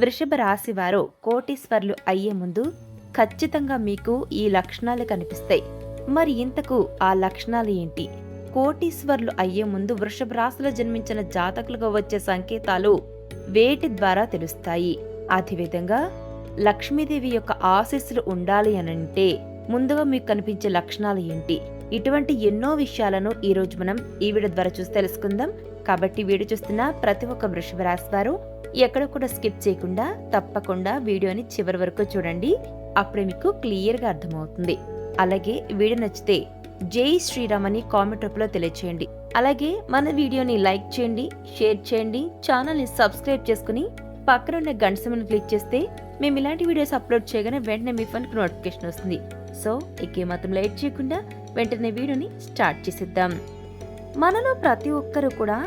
వృషభ రాశి వారు కోటీశ్వర్లు అయ్యే ముందు ఖచ్చితంగా మీకు ఈ లక్షణాలు కనిపిస్తాయి. మరి ఇంతకు ఆ లక్షణాలు ఏంటి? కోటీశ్వర్లు అయ్యే ముందు వృషభ రాశిలో జన్మించిన జాతకులుగా వచ్చే సంకేతాలు వేటి ద్వారా తెలుస్తాయి. అదేవిధంగా లక్ష్మీదేవి యొక్క ఆశీస్సులు ఉండాలి అనంటే ముందుగా మీకు కనిపించే లక్షణాలు ఏంటి? ఇటువంటి ఎన్నో విషయాలను ఈ రోజు మనం ఈ వీడియో ద్వారా చూసి తెలుసుకుందాం. కాబట్టి వీడియో చూస్తున్న ప్రతి ఒక్క వృషభ రాశి వారు ఎక్కడ కూడా స్కిప్ చేయకుండా తప్పకుండా వీడియోని చివరి వరకు చూడండి. అప్పుడే మీకు క్లియర్గా అర్థమవుతుంది. అలాగే వీడియో నచ్చితే జై శ్రీరామ్ అని కామెంట్ రూపంలో తెలియచేయండి. అలాగే మన వీడియోని లైక్ చేయండి షేర్ చేయండి ఛానల్ని సబ్స్క్రైబ్ చేసుకుని పక్కన ఉన్న గంట సమయం క్లిక్ చేస్తే మేము ఇలాంటి వీడియోస్ అప్లోడ్ చేయగానే వెంటనే మీ ఫోన్కి నోటిఫికేషన్ వస్తుంది. సో ఇంకేమాత్రం మాత్రం లేట్ చేయకుండా వెంటనే వీడియోని స్టార్ట్ చేసేద్దాం. మనలో ప్రతి ఒక్కరు కూడా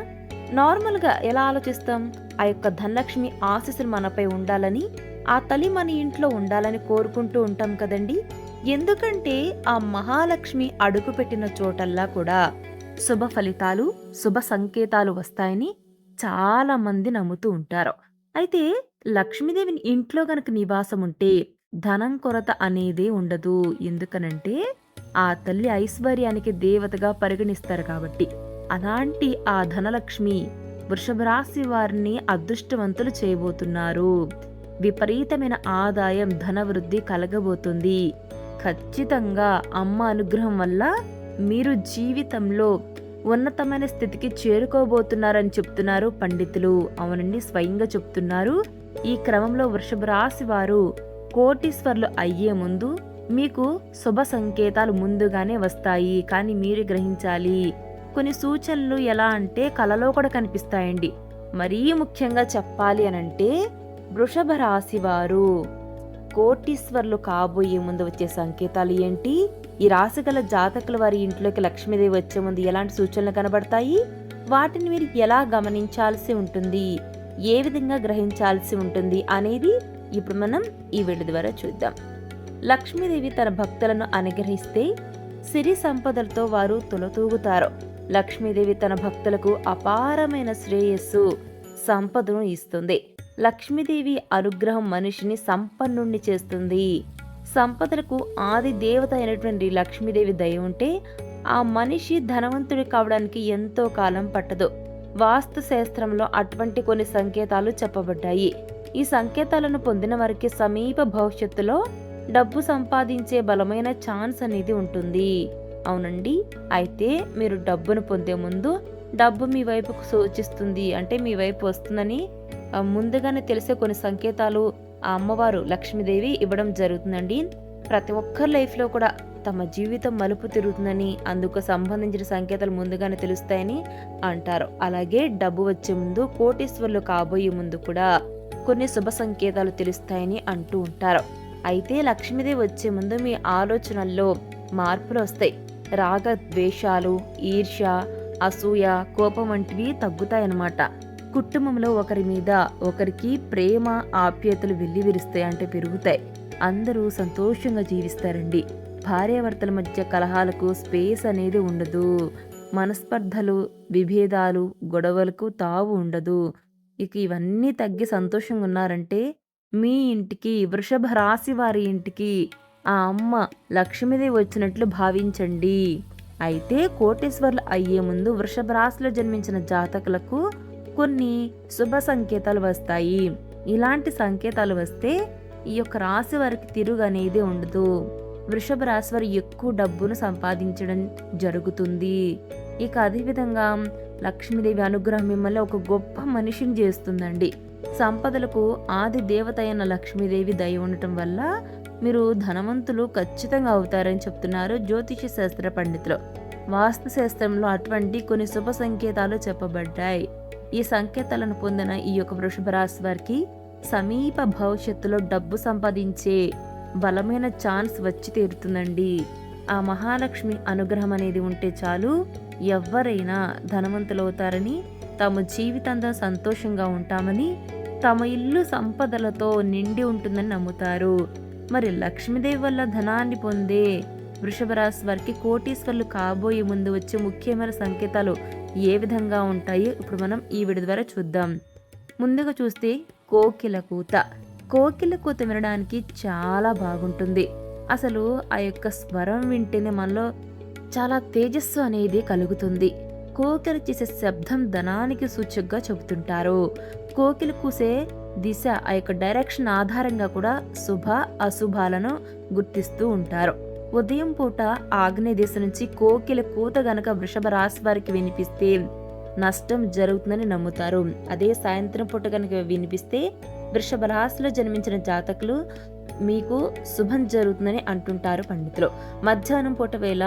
నార్మల్గా ఎలా ఆలోచిస్తాం? ఆ యొక్క ధనలక్ష్మి ఆశీస్సులు మనపై ఉండాలని ఆ తల్లి మన ఇంట్లో ఉండాలని కోరుకుంటూ ఉంటాం కదండి. ఎందుకంటే ఆ మహాలక్ష్మి అడుగుపెట్టిన చోటల్లా కూడా శుభ ఫలితాలు శుభ సంకేతాలు వస్తాయని చాలా మంది నమ్ముతూ ఉంటారు. అయితే లక్ష్మీదేవిని ఇంట్లో గనక నివాసం ఉంటే ధనం కొరత అనేదే ఉండదు. ఎందుకనంటే ఆ తల్లి ఐశ్వర్యానికి దేవతగా పరిగణిస్తారు కాబట్టి. అలాంటి ఆ ధనలక్ష్మి వృషభ రాశి వారిని అదృష్టవంతులు చేయబోతున్నారు. విపరీతమైన ఆదాయం ధనవృద్ధి కలగబోతుంది. ఖచ్చితంగా అమ్మ అనుగ్రహం వల్ల మీరు జీవితంలో ఉన్నతమైన స్థితికి చేరుకోబోతున్నారని చెప్తున్నారు పండితులు. అవునండి స్వయంగా చెప్తున్నారు. ఈ క్రమంలో వృషభ రాశి వారు కోటీశ్వర్లు అయ్యే ముందు మీకు శుభ సంకేతాలు ముందుగానే వస్తాయి. కానీ మీరు గ్రహించాలి కొన్ని సూచనలు ఎలా అంటే కలలో కూడా కనిపిస్తాయండి. మరీ ముఖ్యంగా చెప్పాలి అనంటే వృషభ రాశి వారు కోటీశ్వర్లు కాబోయే ముందు వచ్చే సంకేతాలు ఏంటి? ఈ రాశి గల జాతకుల వారి ఇంట్లోకి లక్ష్మీదేవి వచ్చే ముందు ఎలాంటి సూచనలు కనబడతాయి? వాటిని మీరు ఎలా గమనించాల్సి ఉంటుంది? ఏ విధంగా గ్రహించాల్సి ఉంటుంది అనేది ఇప్పుడు మనం ఈ వీడియో ద్వారా చూద్దాం. లక్ష్మీదేవి తన భక్తులను అనుగ్రహిస్తే సిరి సంపదలతో వారు తొలతూగుతారు. లక్ష్మీదేవి తన భక్తులకు అపారమైన శ్రేయస్సు సంపదను ఇస్తుంది. లక్ష్మీదేవి అనుగ్రహం మనిషిని సంపన్నుణ్ణి చేస్తుంది. సంపదలకు ఆది దేవత అయినటువంటి లక్ష్మీదేవి దయ ఉంటే ఆ మనిషి ధనవంతుడి కావడానికి ఎంతో కాలం పట్టదు. వాస్తు శాస్త్రంలో అటువంటి కొన్ని సంకేతాలు చెప్పబడ్డాయి. ఈ సంకేతాలను పొందిన వారికి సమీప భవిష్యత్తులో డబ్బు సంపాదించే బలమైన ఛాన్స్ అనేది ఉంటుంది. అవునండి. అయితే మీరు డబ్బును పొందే ముందు డబ్బు మీ వైపుకు సూచిస్తుంది. అంటే మీ వైపు వస్తుందని ముందుగానే తెలిసే కొన్ని సంకేతాలు ఆ అమ్మవారు లక్ష్మీదేవి ఇవ్వడం జరుగుతుందండి. ప్రతి ఒక్కరి లైఫ్లో కూడా తమ జీవితం మలుపు తిరుగుతుందని అందుకు సంబంధించిన సంకేతాలు ముందుగానే తెలుస్తాయని అంటారు. అలాగే డబ్బు వచ్చే ముందు కోటీశ్వర్లు కాబోయే ముందు కూడా కొన్ని శుభ సంకేతాలు తెలుస్తాయని అంటూ ఉంటారు. అయితే లక్ష్మీదేవి వచ్చే ముందు మీ ఆలోచనల్లో మార్పులు వస్తాయి. రాగ ద్వేషాలు ఈర్ష్య అసూయ కోపం వంటివి తగ్గుతాయన్నమాట. కుటుంబంలో ఒకరి మీద ఒకరికి ప్రేమ ఆప్యాయతలు వెల్లివిరుస్తాయి అంటే పెరుగుతాయి. అందరూ సంతోషంగా జీవిస్తారండి. భార్యాభర్తల మధ్య కలహాలకు స్పేస్ అనేది ఉండదు. మనస్పర్ధలు విభేదాలు గొడవలకు తావు ఉండదు. ఇక ఇవన్నీ తగ్గి సంతోషంగా ఉన్నారంటే మీ ఇంటికి వృషభ రాశి వారి ఇంటికి ఆ అమ్మ లక్ష్మీదేవి వచ్చినట్లు భావించండి. అయితే కోటేశ్వర్లు అయ్యే ముందు వృషభ రాశిలో జన్మించిన జాతకులకు కొన్ని శుభ సంకేతాలు వస్తాయి. ఇలాంటి సంకేతాలు వస్తే ఈ యొక్క రాశి వారికి తిరుగు అనేది ఉండదు. వృషభ రాశి వారు ఎక్కువ డబ్బును సంపాదించడం జరుగుతుంది. ఇక అదేవిధంగా లక్ష్మీదేవి అనుగ్రహం మిమ్మల్ని ఒక గొప్ప మనిషిని చేస్తుందండి. సంపదలకు ఆది దేవత అయిన లక్ష్మీదేవి దయ ఉండటం వల్ల మీరు ధనవంతులు ఖచ్చితంగా అవుతారని చెప్తున్నారు జ్యోతిష శాస్త్ర పండితులు. వాస్తు శాస్త్రంలో అటువంటి కొన్ని శుభ సంకేతాలు చెప్పబడ్డాయి. ఈ సంకేతాలను పొందిన ఈ యొక్క వృషభ రాశి వారికి సమీప భవిష్యత్తులో డబ్బు సంపాదించే బలమైన ఛాన్స్ వచ్చి తీరుతుందండి. ఆ మహాలక్ష్మి అనుగ్రహం అనేది ఉంటే చాలు ఎవ్వరైనా ధనవంతులవుతారని తమ జీవితంతో సంతోషంగా ఉంటామని తమ ఇల్లు సంపదలతో నిండి ఉంటుందని నమ్ముతారు. మరి లక్ష్మీదేవి వల్ల ధనాన్ని పొందే వృషభ రాశి వారికి కోటీశ్వర్లు కాబోయే ముందు వచ్చే ముఖ్యమైన సంకేతాలు ఏ విధంగా ఉంటాయో? ఇప్పుడు మనం ఈ విడి ద్వారా చూద్దాం. ముందుగా చూస్తే కోకిల కూత. కోకిల కూత వినడానికి చాలా బాగుంటుంది. అసలు ఆ యొక్క స్వరం వింటేనే మనలో చాలా తేజస్సు అనేది కలుగుతుంది. కోకిల చేసే శబ్దం ధనానికి సూచకగా చెబుతుంటారు. కోకిల కూసే దిశ ఆ యొక్క డైరెక్షన్ ఆధారంగా కూడా శుభ అశుభాలను గుర్తిస్తూ ఉంటారు. ఉదయం పూట ఆగ్నేయ దిశ నుంచి కోకిల కూత గనక వృషభ రాశి వారికి వినిపిస్తే నష్టం జరుగుతుందని నమ్ముతారు. అదే సాయంత్రం పూట కనుక వినిపిస్తే వృషభ రాశిలో జన్మించిన జాతకులు మీకు శుభం జరుగుతుందని అంటుంటారు పండితులు. మధ్యాహ్నం పూట వేళ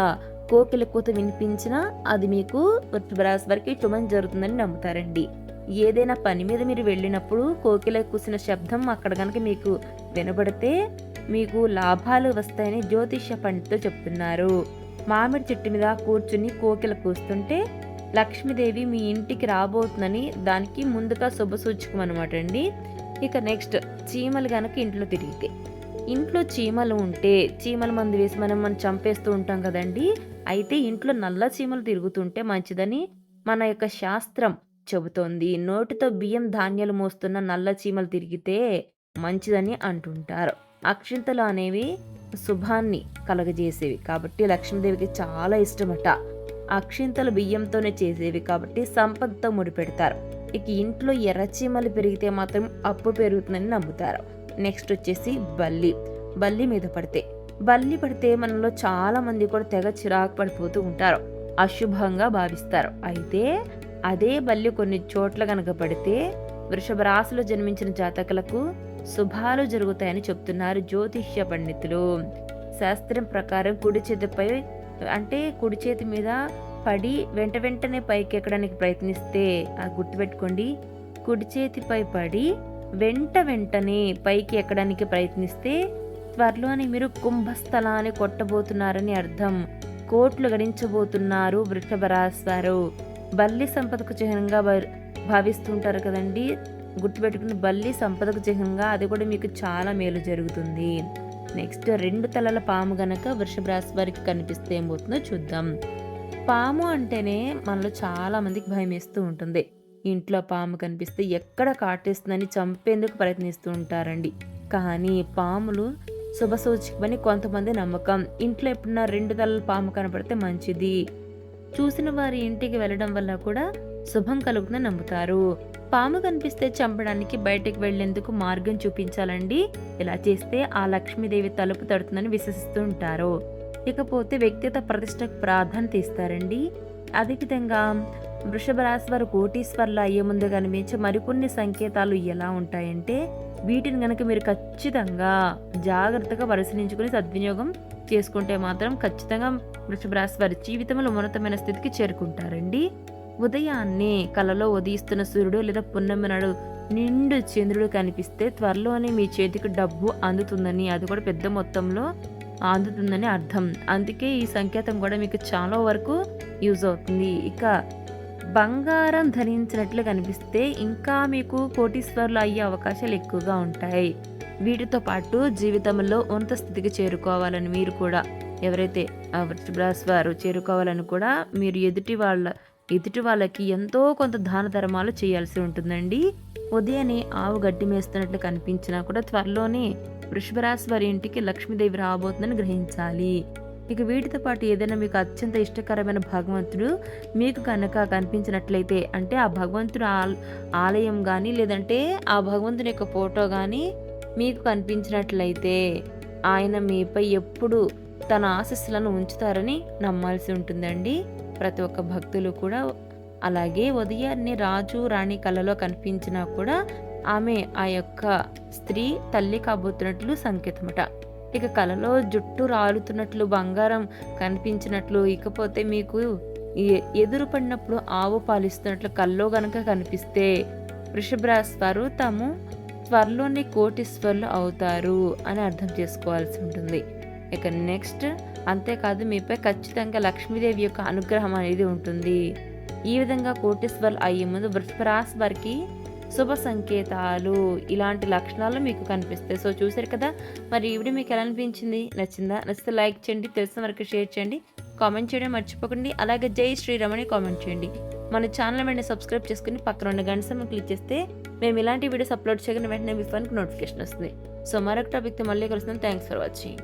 కోకిల కూత వినిపించినా అది మీకు వృషభ రాశి వారికి శుభం జరుగుతుందని నమ్ముతారండి. ఏదైనా పని మీద మీరు వెళ్ళినప్పుడు కోకిల కూసిన శబ్దం అక్కడ కనుక మీకు వినబడితే మీకు లాభాలు వస్తాయని జ్యోతిష్య పండితో చెప్తున్నారు. మామిడి చెట్టు మీద కూర్చుని కోకిల కూస్తుంటే లక్ష్మీదేవి మీ ఇంటికి రాబోతుందని దానికి ముందుగా శుభసూచకం అనమాట అండి. ఇక నెక్స్ట్ చీమలు కనుక ఇంట్లో తిరిగితే. ఇంట్లో చీమలు ఉంటే చీమల మందు వేసి మనం మనం చంపేస్తూ ఉంటాం కదండి. అయితే ఇంట్లో నల్ల చీమలు తిరుగుతుంటే మంచిదని మన యొక్క శాస్త్రం చెబుతోంది. నోటితో బియ్యం ధాన్యాలు మోస్తున్న నల్ల చీమలు తిరిగితే మంచిదని అంటుంటారు. అక్షింతలు అనేవి శుభాన్ని కలగజేసేవి కాబట్టి లక్ష్మీదేవికి చాలా ఇష్టమట. అక్షింతలు బియ్యంతోనే చేసేవి కాబట్టి సంపదతో ముడిపెడతారు. ఇక ఇంట్లో ఎర్రచీమలు పెరిగితే మాత్రం అప్పు పెరుగుతుందని నమ్ముతారు. నెక్స్ట్ వచ్చేసి బల్లి. బల్లి మీద పడితే. బల్లి పడితే మనలో చాలా మంది కూడా తెగ చిరాకు పడిపోతూ ఉంటారు. అశుభంగా భావిస్తారు. అయితే అదే బల్లి కొన్ని చోట్ల కనుక పడితే వృషభ రాశిలో జన్మించిన జాతకులకు శుభాలు జరుగుతాయని చెప్తున్నారు జ్యోతిష్య పండితులు. శాస్త్రం ప్రకారం కుడి చేతిపై అంటే కుడి చేతి మీద పడి వెంట వెంటనే పైకి ఎక్కడానికి ప్రయత్నిస్తే ఆ గుర్తుపెట్టుకోండి కుడి చేతిపై పడి వెంట వెంటనే పైకి ఎక్కడానికి ప్రయత్నిస్తే త్వరలోనే మీరు కుంభస్థలాన్ని కొట్టబోతున్నారని అర్థం. కోట్లు గడించబోతున్నారు వృషభ రాశారు బల్లి సంపదకు చిహ్నంగా భావిస్తుంటారు కదండి. గుర్తుపెట్టుకుని బల్లి సంపదకు చిహ్నంగా అది కూడా మీకు చాలా మేలు జరుగుతుంది. నెక్స్ట్ రెండు తలల పాము గనక వృషభ రాశి వారికి కనిపిస్తే ఏమవుతుందో చూద్దాం. పాము అంటేనే మనలో చాలా మందికి భయం వేస్తూ ఉంటుంది. ఇంట్లో పాము కనిపిస్తే ఎక్కడ కాటేస్తుందని చంపేందుకు ప్రయత్నిస్తూ ఉంటారండి. కానీ పాములు శుభసూచకమని కొంతమంది నమ్మకం. ఇంట్లో ఎప్పుడన్నా రెండు తలల పాము కనపడితే మంచిది. చూసిన వారి ఇంటికి వెళ్ళడం వల్ల కూడా శుభం కలుగుతుందని నమ్ముతారు. పాము కనిపిస్తే చంపడానికి బయటకు వెళ్ళేందుకు మార్గం చూపించాలండి. ఇలా చేస్తే ఆ లక్ష్మీదేవి తలుపు తడుతుందని విశ్వసిస్తూ ఉంటారు. ఇకపోతే వ్యక్తిగత ప్రతిష్టకు ప్రాధాన్యత ఇస్తారండి. అదేవిధంగా వృషభ రాశి వారు కోటీశ్వర్లు అయ్యే ముందు కనిపించే మరికొన్ని సంకేతాలు ఎలా ఉంటాయంటే వీటిని కనుక మీరు ఖచ్చితంగా జాగ్రత్తగా పరిశీలించుకుని సద్వినియోగం చేసుకుంటే మాత్రం ఖచ్చితంగా వృషభరాశి వారి జీవితంలో ఉన్నతమైన స్థితికి చేరుకుంటారండి. ఉదయాన్నే కలలో ఉదయిస్తున్న సూర్యుడు లేదా పున్నమి నాడు నిండు చంద్రుడు కనిపిస్తే త్వరలోనే మీ చేతికి డబ్బు అందుతుందని అది కూడా పెద్ద మొత్తంలో అందుతుందని అర్థం. అందుకే ఈ సంకేతం కూడా మీకు చాలా వరకు యూజ్ అవుతుంది. ఇక బంగారం ధరించినట్లు కనిపిస్తే ఇంకా మీకు కోటీశ్వర్లు అయ్యే అవకాశాలు ఎక్కువగా ఉంటాయి. వీటితో పాటు జీవితంలో ఉన్నత స్థితికి చేరుకోవాలని మీరు కూడా ఎవరైతే ఆ వారు చేరుకోవాలని కూడా మీరు ఎదుటి వాళ్ళ ఎదుటి వాళ్ళకి ఎంతో కొంత దాన ధర్మాలు చేయాల్సి ఉంటుందండి. ఉదయాన్నే ఆవు గడ్డి మేస్తున్నట్లు కనిపించినా కూడా త్వరలోనే వృషభరాశి వారి ఇంటికి లక్ష్మీదేవి రాబోతుందని గ్రహించాలి. ఇక వీటితో పాటు ఏదైనా మీకు అత్యంత ఇష్టకరమైన భగవంతుడు మీకు కనుక కనిపించినట్లయితే అంటే ఆ భగవంతుడు ఆలయం కానీ లేదంటే ఆ భగవంతుని యొక్క ఫోటో కానీ మీకు కనిపించినట్లయితే ఆయన మీపై ఎప్పుడు తన ఆశస్సులను ఉంచుతారని నమ్మాల్సి ఉంటుందండి. ప్రతి ఒక్క భక్తులు కూడా అలాగే ఉదయాన్నే రాజు రాణి కళలో కనిపించినా కూడా ఆమె ఆ యొక్క స్త్రీ తల్లి కాబోతున్నట్లు సంకేతమట. ఇక కలలో జుట్టు రాలుతున్నట్లు బంగారం కనిపించినట్లు ఇకపోతే మీకు ఎ- ఎదురు పడినప్పుడు ఆవు పాలిస్తున్నట్లు కల్లో గనక కనిపిస్తే వృషభరాశి వారు తాము త్వరలోనే కోటీశ్వర్లు అవుతారు అని అర్థం చేసుకోవాల్సి ఉంటుంది. ఇక నెక్స్ట్ అంతేకాదు మీపై ఖచ్చితంగా లక్ష్మీదేవి యొక్క అనుగ్రహం అనేది ఉంటుంది. ఈ విధంగా కోటీశ్వర్లు అయ్యే ముందు వృషభ వారికి శుభ సంకేతాలు ఇలాంటి లక్షణాలు మీకు కనిపిస్తాయి. సో చూసారు కదా? మరి ఈవిడ మీకు ఎలా అనిపించింది? నచ్చిందా? నచ్చితే లైక్ చేయండి తెలిసిన వరకు షేర్ చేయండి కామెంట్ చేయడం మర్చిపోకండి. అలాగే జై శ్రీరామ్ అని కామెంట్ చేయండి. మన ఛానల్ వెంటనే సబ్స్క్రైబ్ చేసుకుని పక్కన ఉన్న గంట క్లిక్ చేస్తే మేము ఇలాంటి వీడియోస్ అప్లోడ్ చేయగానే వెంటనే మీ ఫోన్కి నోటిఫికేషన్ వస్తుంది. సో మరొక టాపిక్తో మళ్ళీ కలుస్తున్నాం. Thanks for watching.